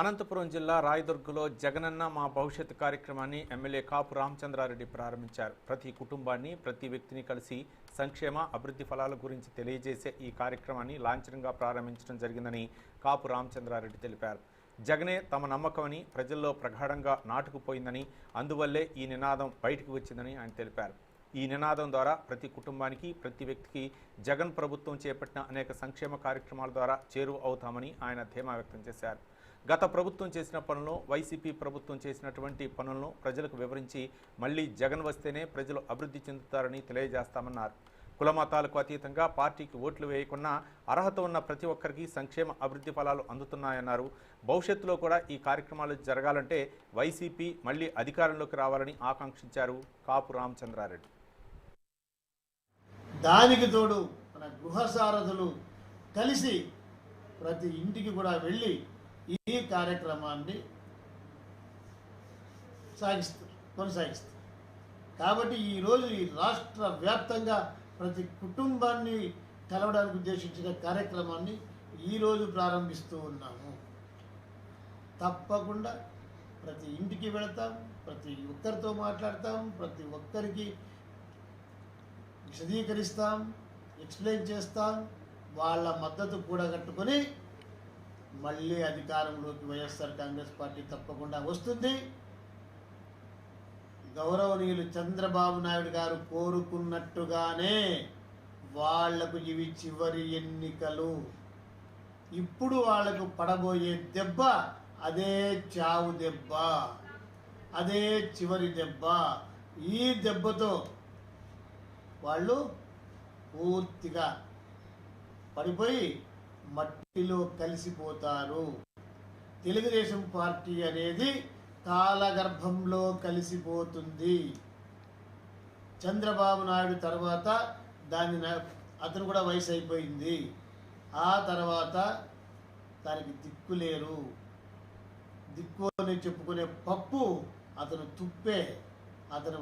అనంతపురం జిల్లా రాయదుర్గలో జగనన్న మా భవిష్యత్ కార్యక్రమాన్ని ఎమ్మెల్యే కాపు రామచంద్రారెడ్డి ప్రారంభించారు. ప్రతి కుటుంబాన్ని ప్రతి వ్యక్తిని కలిసి సంక్షేమ అభివృద్ధి ఫలాల గురించి తెలియజేసే ఈ కార్యక్రమాన్ని లాంఛనంగా ప్రారంభించడం జరిగిందని కాపు రామచంద్రారెడ్డి తెలిపారు. జగనే తమ నమ్మకమని ప్రజల్లో ప్రగాఢంగా నాటుకుపోయిందని అందువల్లే ఈ నినాదం బయటకు వచ్చిందని ఆయన తెలిపారు. ఈ నినాదం ద్వారా ప్రతి కుటుంబానికి ప్రతి వ్యక్తికి జగన్ ప్రభుత్వం చేపట్టిన అనేక సంక్షేమ కార్యక్రమాల ద్వారా చేరువ అవుతామని ఆయన ధీమా వ్యక్తం చేశారు. గత ప్రభుత్వం చేసిన పనులను వైసీపీ ప్రభుత్వం చేసినటువంటి పనులను ప్రజలకు వివరించి మళ్ళీ జగన్ వస్తేనే ప్రజలు అభివృద్ధి చెందుతారని తెలియజేస్తామన్నారు. కుల మతాలకు అతీతంగా పార్టీకి ఓట్లు వేయకున్నా అర్హత ఉన్న ప్రతి ఒక్కరికి సంక్షేమ అభివృద్ధి ఫలాలు అందుతున్నాయన్నారు. భవిష్యత్తులో కూడా ఈ కార్యక్రమాలు జరగాలంటే వైసీపీ మళ్ళీ అధికారంలోకి రావాలని ఆకాంక్షించారు కాపు రామచంద్రారెడ్డి. దానికి తోడు మన గృహ సారథులు కలిసి ప్రతి ఇంటికి కూడా వెళ్ళి ఈ కార్యక్రమాన్ని సాగిస్తారు కొనసాగిస్తారు కాబట్టి ఈరోజు ఈ రాష్ట్ర వ్యాప్తంగా ప్రతి కుటుంబాన్ని కలవడానికి ఉద్దేశించిన కార్యక్రమాన్ని ఈరోజు ప్రారంభిస్తూ ఉన్నాము. తప్పకుండా ప్రతి ఇంటికి వెళతాం ప్రతి ఒక్కరితో మాట్లాడతాం ప్రతి ఒక్కరికి విశదీకరిస్తాం ఎక్స్ప్లెయిన్ చేస్తాం వాళ్ళ మద్దతు కూడా కట్టుకొని మళ్ళీ అధికారంలోకి వైఎస్ఆర్ కాంగ్రెస్ పార్టీ తప్పకుండా వస్తుంది. గౌరవనీయులు చంద్రబాబు నాయుడు గారు కోరుకున్నట్టుగానే వాళ్ళకు ఇవి చివరి ఎన్నికలు. ఇప్పుడు వాళ్ళకు పడబోయే దెబ్బ అదే చావు దెబ్బ. అదే చివరి దెబ్బ. ఈ దెబ్బతో వాళ్ళు పూర్తిగా పడిపోయి మట్టిలో కలిసిపోతారు. తెలుగుదేశం పార్టీ అనేది కాలగర్భంలో కలిసిపోతుంది. చంద్రబాబు నాయుడు తర్వాత దాని న- అతను కూడా వయసు అయిపోయింది. ఆ తర్వాత దానికి దిక్కు లేరు. దిక్కు అని చెప్పుకునే పప్పు అతను తుప్పే. అతను